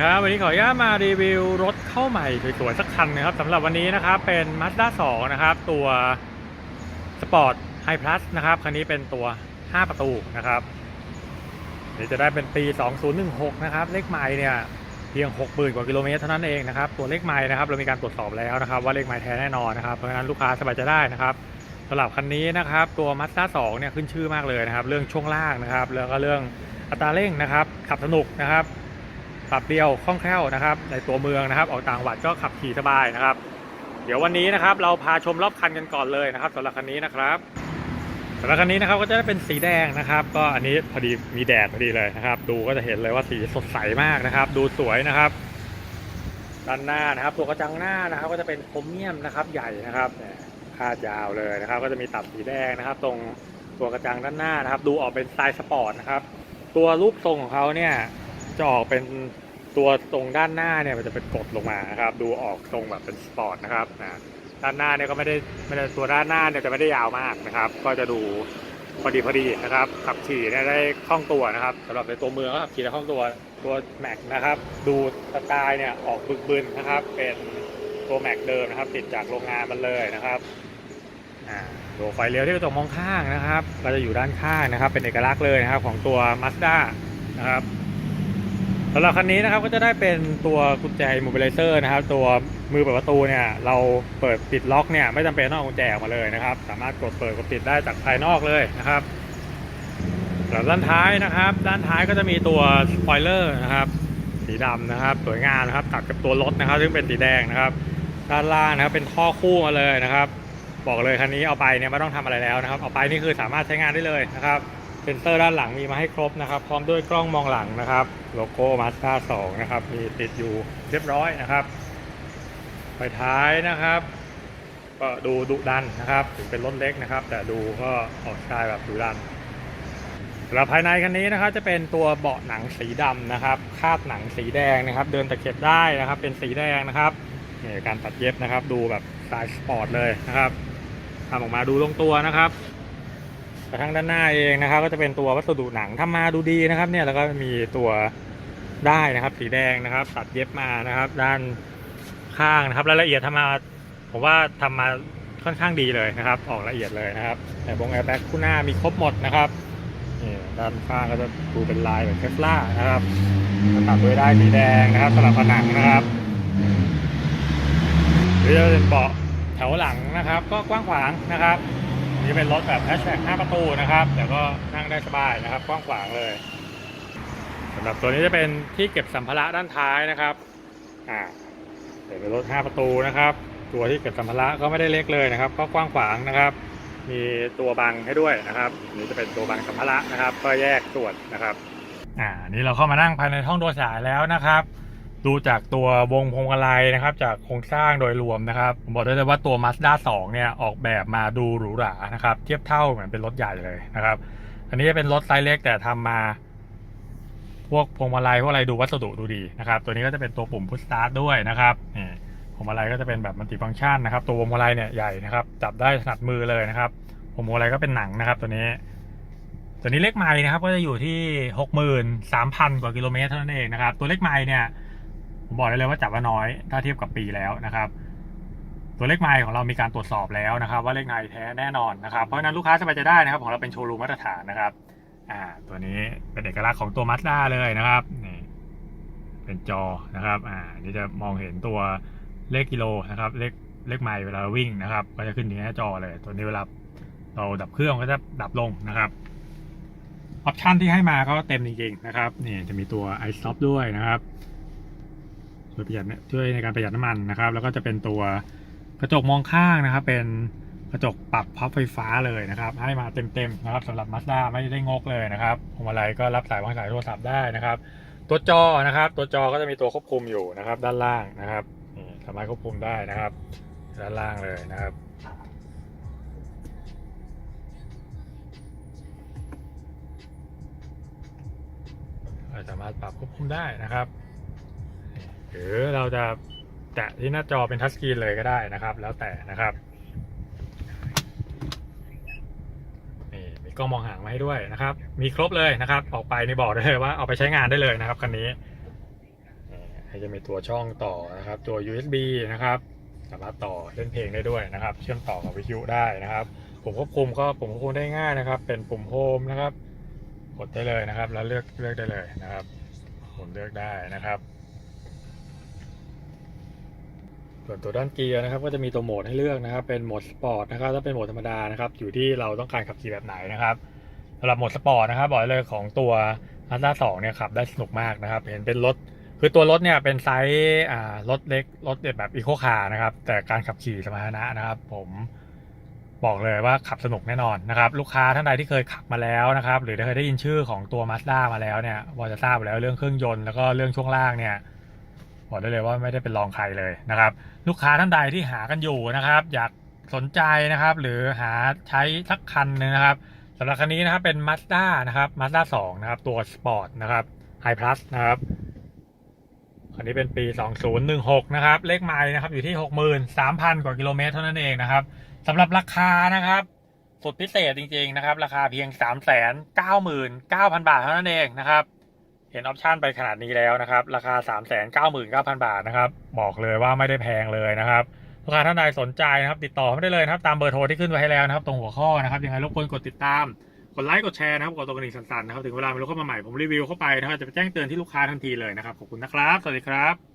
ครับวันนี้ขออนุญาตมารีวิวรถเข้าใหม่สวยๆสักคันนะครับสำหรับวันนี้นะครับเป็น Mazda 2 นะครับ ตัว Sport High Plus นะครับ คันนี้เป็นตัว 5 ประตูนะครับเดี๋ยวจะได้เป็นปี 2016 นะครับ เลขไมล์เนี่ยเพียง 60,000 กว่ากิโลเมตรเท่านั้นเองนะครับ ตัวเลขไมล์นะครับ เรามีการตรวจสอบแล้วนะครับ ว่าเลขไมล์แท้แน่นอนนะครับ เพราะฉะนั้นลูกค้าสบายใจได้นะครับสำหรับคันนี้นะครับ ตัว Mazda 2 เนี่ยขึ้นชื่อมากเลยนะครับ เรื่องช่วงล่างนะครับ แล้วก็เรื่องอัตราเร่งนะครับ ขับสนุกนะครับ ปรับเดียวคล่องแคล่วนะครับ ในตัวเมืองนะครับ ออกต่างจังหวัดก็ขับขี่สบายนะครับ เดี๋ยววันนี้นะครับ เราพาชมรอบคันกันก่อนเลยนะครับสำหรับคันนี้นะครับสำหรับคันนี้นะครับก็จะเป็นสีแดงนะครับ ก็อันนี้พอดีมีแดดพอดีเลยนะครับ ดูก็จะเห็นเลยว่าสีสดใสมากนะครับ ดูสวยนะครับด้านหน้านะครับ ตัวกระจังหน้านะครับ ก็จะเป็นโครเมียมนะครับ ใหญ่นะครับยคาดยาวเลยนะครับ ก็จะมีตัดสีแดงนะครับ ตรงตัวกระจังด้านหน้านะครับ ดูออกเป็นสไตล์สปอร์ตนะครับ ตัวรูปทรงของเขาเนี่ยจะออกเป็น ตัวตรงด้านหน้าเนี่ยมันจะเป็นกดลงมานะครับ ดูออกทรงแบบเป็นสปอร์ตนะครับนะด้านหน้าเนี่ยก็ไม่ได้ไม่ได้ตัวด้านหน้าเนี่ยจะไม่ได้ยาวมากนะครับ ก็จะดูพอดีพอดีนะครับ ขับขี่เนี่ยได้คล่องตัวนะครับสำหรับในตัวเมืองก็ขับขี่ได้คล่องตัวตัวแม็กนะครับ ดูสไตล์เนี่ยออกบึกบึนนะครับ เป็นตัวแม็กเดิมนะครับ ติดจากโรงงานมันเลยนะครับตัวไฟเลี้ยวที่กระจกมองข้างนะครับ ก็จะอยู่ด้านข้างนะครับ เป็นเอกลักษณ์เลยนะครับของตัว Mazda นะครับ สำหรับคันนี้นะครับก็จะได้เป็นตัวกุญแจ immobilizer นะครับ ตัวมือเปิดประตูเนี่ยเราเปิดปิดล็อกเนี่ยไม่จำเป็นต้องเอากุญแจออกมาเลยนะครับ สามารถกดเปิดกดปิดได้จากภายนอกเลยนะครับสำหรับด้านท้ายนะครับ ด้านท้ายก็จะมีตัวสปอยเลอร์นะครับ สีดำนะครับ สวยงามนะครับตัดกับตัวรถนะครับ ซึ่งเป็นสีแดงนะครับ ด้านล่างนะครับเป็นท่อคู่มาเลยนะครับ บอกเลยคันนี้เอาไปเนี่ยไม่ต้องทำอะไรแล้วนะครับ เอาไปนี่คือสามารถใช้งานได้เลยนะครับ เซ็นเซอร์ด้านหลังมีมาให้ครบนะครับ พร้อมด้วยกล้องมองหลังนะครับ โลโก้ Mazda 2นะครับ มีติดอยู่เรียบร้อยนะครับไฟท้ายนะครับ ก็ดูดุดันนะครับ ถึงเป็นรถเล็กนะครับ แต่ดูก็ออกสไตล์แบบดุดันสำหรับภายในคันนี้นะครับจะเป็นตัวเบาะหนังสีดำนะครับ คาดหนังสีแดงนะครับ เดินตะเข็บได้นะครับ เป็นสีแดงนะครับนี่การตัดเย็บนะครับ ดูแบบสไตล์สปอร์ตเลยนะครับทำออกมาดูลงตัวนะครับ กระทั่งด้านหน้าเองนะครับ ก็จะเป็นตัววัสดุหนังทำมาดูดีนะครับ เนี่ยแล้วก็มีตัวได้นะครับสีแดงนะครับ ตัดเย็บมานะครับ ด้านข้างนะครับรายละเอียดทำมาผมว่าทำมาค่อนข้างดีเลยนะครับ ออกละเอียดเลยนะครับ แต่บงแอร์แบ็กคู่หน้ามีครบหมดนะครับนี่ด้านข้างก็จะดูเป็นลายแบบเทสลานะครับตัดด้วยได้สีแดงนะครับสลับผนังนะครับหรือจะเป็นเบาะแถวหลังนะครับ ก็กว้างขวางนะครับ นี่เป็นรถแบบแฮชแท็ก5ประตูนะครับแต่ก็นั่งได้สบายนะครับกว้างขวางเลยสำหรับตัวนี้จะเป็นที่เก็บสัมภาระด้านท้ายนะครับอ่าเป็นรถ 5 ประตูนะครับ ตัวที่เก็บสัมภาระก็ไม่ได้เล็กเลยนะครับ ก็กว้างขวางนะครับ มีตัวบังให้ด้วยนะครับ นี่จะเป็นตัวบังสัมภาระนะครับ ก็แยกส่วนนะครับ อ่า นี่เราเข้ามานั่งภายในห้องโดยสารแล้วนะครับ ดูจากตัววงพวงมาลัยนะครับ จากโครงสร้างโดยรวมนะครับผมบอกได้เลยว่าตัว Mazda 2 เนี่ยออกแบบมาดูหรูหรานะครับ เทียบเท่าเหมือนเป็นรถใหญ่เลยนะครับ อันนี้จะเป็นรถไซส์เล็กแต่ทำมา พวกพวงมาลัยพวกอะไรดูวัสดุดูดีนะครับ ตัวนี้ก็จะเป็นตัวปุ่มพุชสตาร์ทด้วยนะครับนี่พวงมาลัยก็จะเป็นแบบมัลติฟังก์ชันนะครับ ตัวพวงมาลัยเนี่ยใหญ่นะครับ จับได้ถนัดมือเลยนะครับพวงมาลัยก็เป็นหนังนะครับ ตัวนี้ตัวนี้เลขไมล์นะครับก็จะอยู่ที่หกหมื่นสามพันกว่ากิโลเมตรเท่านั้นเองนะครับ ตัวเลขไมล์เนี่ย ผมบอกได้เลยว่าจับว่าน้อยถ้าเทียบกับปีแล้วนะครับ ตัวเลขไมล์ของเรามีการตรวจสอบแล้วนะครับ ว่าเลขไมล์แท้แน่นอนนะครับ เพราะฉะนั้นลูกค้าสบายใจได้นะครับ ของเราเป็นโชว์รูมมาตรฐานนะครับอ่าตัวนี้เป็นเอกลักษณ์ของตัว Mazda เลยนะครับนี่เป็นจอนะครับอ่านี่จะมองเห็นตัวเลขกิโลนะครับ เลขเลขไมล์เวลาเราวิ่งนะครับ ก็จะขึ้นที่หน้าจอเลย ตัวนี้เวลาเราดับเครื่องก็จะดับลงนะครับออปชันที่ให้มาก็เต็มจริงๆนะครับนี่จะมีตัว i stop ด้วยนะครับ ช่วยประหยัดช่วยในการประหยัดน้ำมันนะครับ แล้วก็จะเป็นตัวกระจกมองข้างนะครับ เป็นกระจกปรับพับไฟฟ้าเลยนะครับ ให้มาเต็มๆนะครับสำหรับ Mazda ไม่ได้งกเลยนะครับพวงมาลัยก็รับสายวางสายโทรศัพท์ได้นะครับ ตัวจอนะครับ ตัวจอก็จะมีตัวควบคุมอยู่นะครับ ด้านล่างนะครับสามารถควบคุมได้นะครับ ด้านล่างเลยนะครับสามารถปรับควบคุมได้นะครับ หรือเราจะแตะที่หน้าจอเป็นทัชสกรีนเลยก็ได้นะครับ แล้วแต่นะครับนี่มีกล้องมองห่างมาให้ด้วยนะครับ มีครบเลยนะครับ ออกไปนี่บอกได้เลยว่าเอาไปใช้งานได้เลยนะครับคันนี้นี่จะมีตัวช่องต่อนะครับ ตัว USB นะครับ สามารถต่อเล่นเพลงได้ด้วยนะครับ เชื่อมต่อกับวิทยุได้นะครับปุ่มควบคุมก็ปุ่มควบคุมได้ง่ายนะครับ เป็นปุ่มโฮมนะครับ กดได้เลยนะครับ แล้วเลือกเลือกได้เลยนะครับ ผมเลือกได้นะครับ ส่วนตัวด้านเกียร์นะครับก็จะมีตัวโหมดให้เลือกนะครับเป็นโหมดสปอร์ตนะครับถ้าเป็นโหมดธรรมดานะครับอยู่ที่เราต้องการขับขี่แบบไหนนะครับสำหรับโหมดสปอร์ตนะครับบอกเลยของตัว Mazda 2เนี่ยขับได้สนุกมากนะครับ เห็นเป็นรถคือตัวรถเนี่ยเป็นไซส์รถเล็กรถแบบอีโคคาร์นะครับแต่การขับขี่สมรรถนะนะครับ ผมบอกเลยว่าขับสนุกแน่นอนนะครับ ลูกค้าท่านใดที่เคยขับมาแล้วนะครับ หรือเคยได้ยินชื่อของตัว Mazda มาแล้วเนี่ยพอจะทราบแล้วเรื่องเครื่องยนต์แล้วก็เรื่องช่วงล่างเนี่ย บอกได้เลยว่าไม่ได้เป็นรองใครเลยนะครับ ลูกค้าท่านใดที่หากันอยู่นะครับ อยากสนใจนะครับ หรือหาใช้สักคันหนึงนะครับสำหรับคันนี้นะครับเป็น Mazda นะครับ Mazda 2 นะครับ ตัว Sport นะครับ High Plus นะครับคันนี้เป็นปี 2016 นะครับ เลขไมล์นะครับ อยู่ที่ 63,000 กว่ากิโลเมตรเท่านั้นเองนะครับสำหรับราคานะครับ สุดพิเศษจริง ๆ นะครับ ราคาเพียง 399,000 บาทเท่านั้นเองนะครับ เห็นออปชันไปขนาดนี้แล้วนะครับ ราคา 399,000 บาทนะครับ บอกเลยว่าไม่ได้แพงเลยนะครับลูกค้าท่านใดสนใจนะครับ ติดต่อไม่ได้เลยนะครับ ตามเบอร์โทรที่ขึ้นไว้ให้แล้วนะครับ ตรงหัวข้อนะครับยังไงรบกวนกดติดตาม กดไลค์กดแชร์นะครับกดตัวกระดิ่งสั่นๆนะครับถึงเวลามีลูกค้ามาใหม่ผมรีวิวเข้าไปนะครับจะไปแจ้งเตือนที่ลูกค้าทันทีเลยนะครับขอบคุณนะครับ สวัสดีครับ